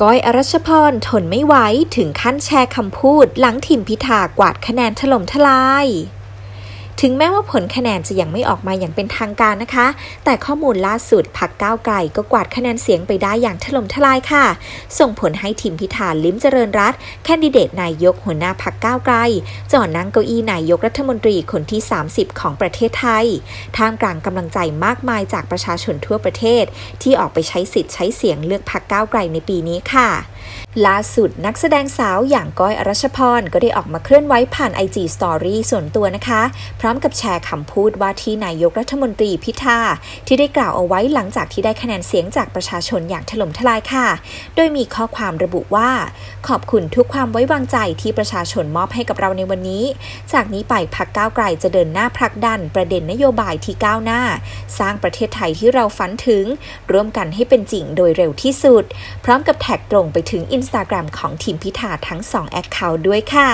ก้อยอรัชพรทนไม่ไหวถึงขั้นแชร์คำพูด หลังทีมพิธากวาดคะแนนถล่มทลาย ถึงแม้ว่าผลคะแนนจะยังไม่ออกมาอย่างเป็นทางการนะคะ แต่ข้อมูลล่าสุดพักก้าวไกลก็กวาดคะแนนเสียงไปได้อย่างถล่มทลายค่ะ ส่งผลให้ทีมพิธาลิ้มเจริญรัตแคนดิเดตนายกหัวหน้าพักก้าวไกลจะอนั่งเก้าอี้นายกรัฐมนตรีคนที่ 30 ของประเทศไทย ท่ามกลางกำลังใจมากมายจากประชาชนทั่วประเทศ ที่ออกไปใช้สิทธิ์ใช้เสียงเลือกพักก้าวไกลในปีนี้ค่ะ ล่าสุดนักแสดงสาวอย่างก้อยอรัชพรก็ได้ออกมาเคลื่อนไหวผ่าน IG Story ส่วนตัวนะคะ พร้อมกับแชร์คำพูดว่าที่นายกรัฐมนตรีพิธาที่ได้กล่าวเอาไว้หลังจากที่ได้คะแนนเสียงจากประชาชนอย่างถล่มทลายค่ะ โดยมีข้อความระบุว่า ขอบคุณทุกความไว้วางใจที่ประชาชนมอบให้กับเราในวันนี้ จากนี้ไปพักก้าวไกลจะเดินหน้าผลักดัน ประเด็นนโยบายที่ก้าวหน้า สร้างประเทศไทยที่เราฝันถึง ร่วมกันให้เป็นจริงโดยเร็วที่สุด พร้อมกับแท็กตรงไปถึง Instagram ของทีมพิธาทั้ง2แอคเคาท์ด้วยค่ะ